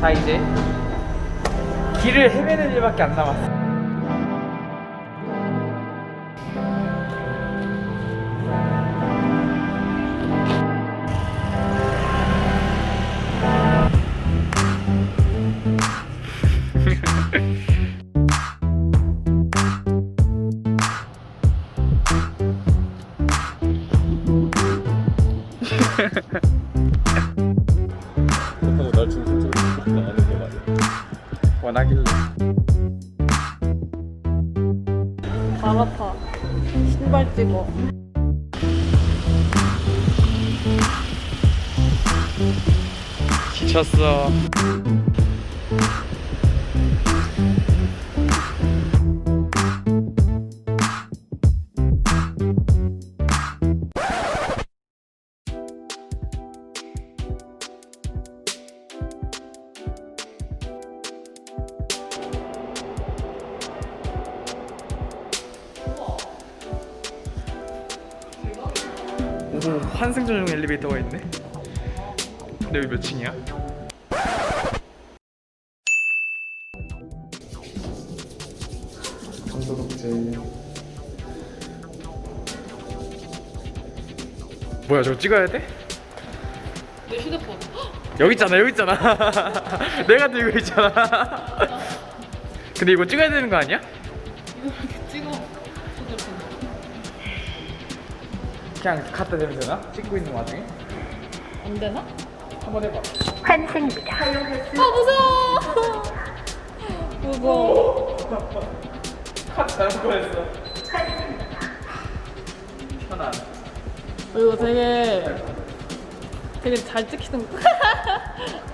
자 이제 길을 헤매는 일밖에 안 남았어. 발 아파. 신발 찍어. 지쳤어. 오 환승 전용 엘리베이터가 있네. 근데 여기 몇 층이야? 청소독제. 뭐야 저거 찍어야 돼? 내 휴대폰. 여기 있잖아 여기 있잖아. 내가 들고 있잖아. 근데 이거 찍어야 되는 거 아니야? 그냥 갖다 대면 되나? 찍고 있는 와중에? 안 되나? 한번 해봐. 아 무서워. 무서워. 카드 잘못 보냈어. 편안. 이거 되게 되게 잘 찍히는 거.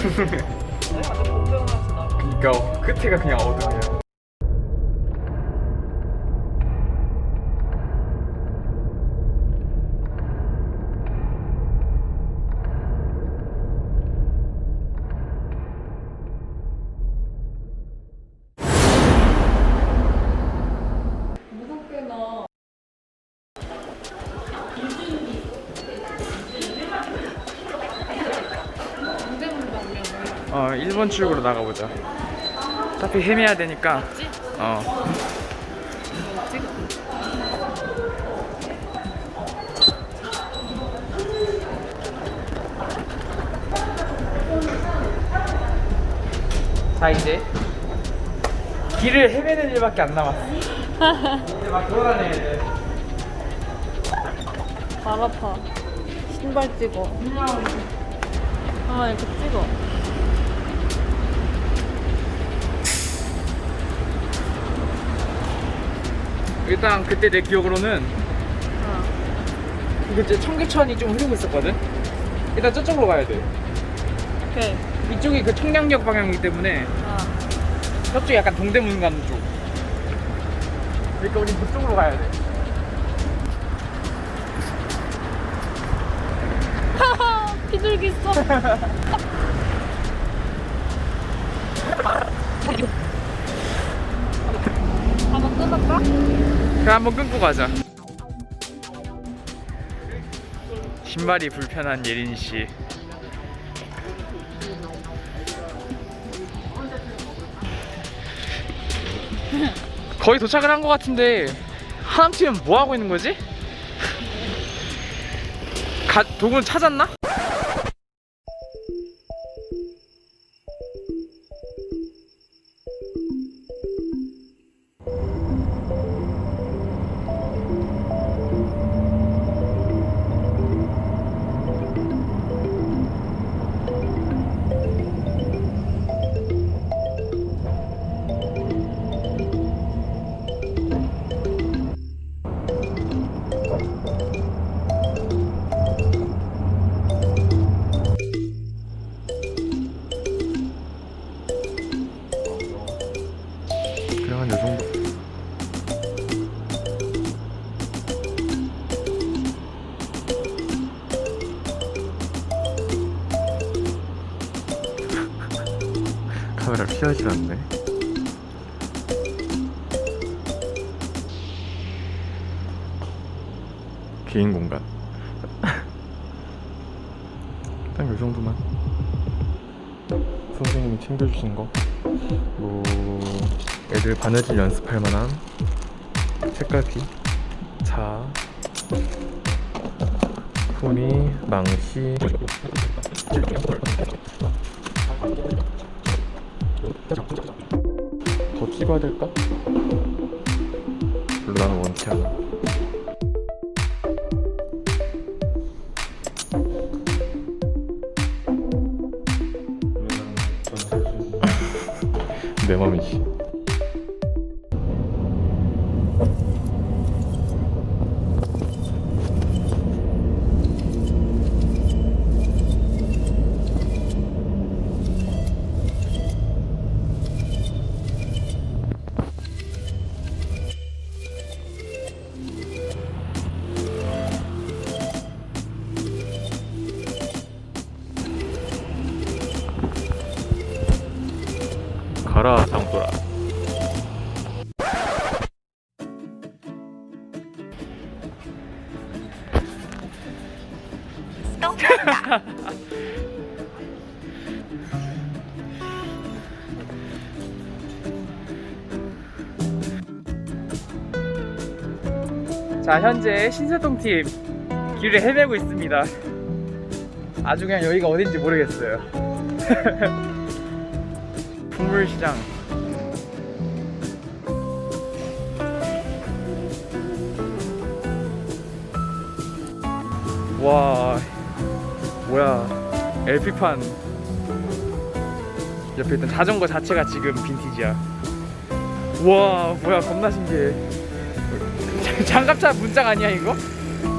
그니까 끝에가 그냥 어둠이야. 어 1번 출구로 나가보자. 어차피 헤매야 되니까. 어. 자 이제 길을 헤매는 일밖에 안 남았어. 이제 막 돌아다녀야 돼. 발 아파. 신발 찍어. 아 이렇게 찍어. 일단 그때 내 기억으로는 어. 이거 이제 청계천이 좀 흐르고 있었거든. 일단 저쪽으로 가야 돼. 오케이. 이쪽이 그 청량역 방향이기 때문에 아. 저쪽 약간 동대문 가는 쪽. 그러니까 우리 그쪽으로 가야 돼. 하하 비둘기 있어. 한번 끊을까? 그럼 한번 끊고 가자. 신발이 불편한 예린 씨. 거의 도착을 한 것 같은데 하남팀은 뭐 하고 있는 거지? 가, 도구는 찾았나? 피하지 않네. 개인 공간. 딱요 정도만. 선생님이 챙겨주신 거. 뭐 애들 바느질 연습할 만한 책갈피, 자, 소리, 망치. 더 찍어야 될까? 별로 나는 원치 않아. 내 맘이지. 자 현재 신세동 팀 길을 헤매고 있습니다. 아주 그냥 여기가 어딘지 모르겠어요. 풍물시장. 와 뭐야 LP판 옆에 있던 자전거 자체가 지금 빈티지야. 와 뭐야 겁나 신기해. 장갑차 문짝 아니야 이거?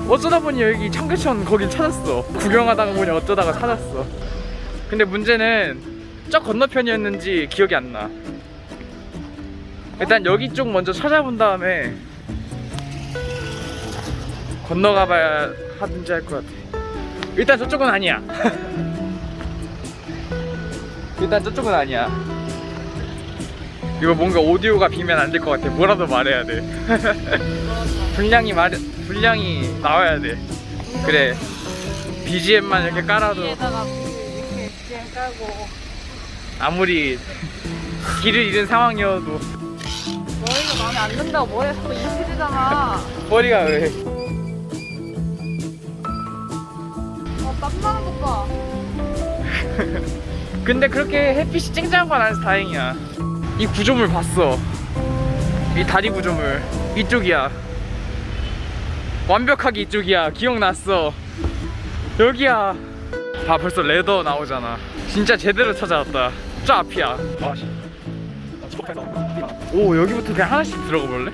어쩌다 보니 여기 청계천 거길 찾았어. 구경하다가 보니 어쩌다가 찾았어. 근데 문제는 저 건너편이었는지 기억이 안 나. 일단 여기 쪽 먼저 찾아본 다음에 건너가 봐야 하든지 할 것 같아. 일단 저쪽은 아니야. 일단 저쪽은 아니야. 이거 뭔가 오디오가 비면 안 될 것 같아. 뭐라도 말해야 돼. 분량이 말 분량이 나와야 돼. 그래. BGM만 이렇게 깔아도 위에다가 이렇게 BGM 깔고 아무리 길을 잃은 상황이어도 머리가 마음에 안 든다고 머리가 자꾸 이식이잖아 머리가 왜? 어 땀나는 것봐 근데 그렇게 햇빛이 쨍쨍한 건 아니어서 다행이야. 이 구조물 봤어. 이 다리 구조물 이쪽이야. 완벽하게 이쪽이야. 기억났어. 여기야. 봐 벌써 레더 나오잖아. 진짜 제대로 찾아왔다. 저 앞이야. 오 여기부터 그냥 하나씩 들어가 볼래?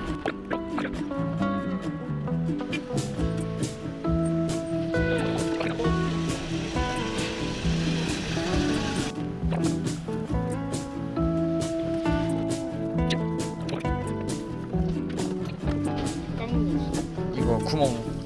구멍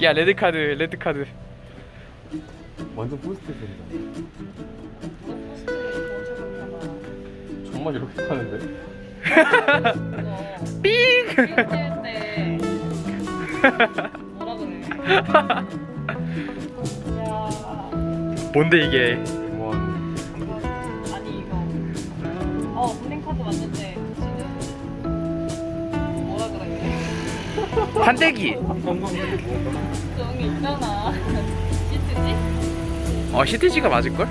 나야 레드 카드, 레드 카드. 완전 풀스테이션이다. 포스트를 정말 이렇게? 이거 삥! 때 뭔데 이게? 원. 이거 아니 이거 어 블링 카드 맞는데 지금 뭐라 그래? 판때기. 저기 있잖아. 시트지? 어 CTG가 맞을 걸?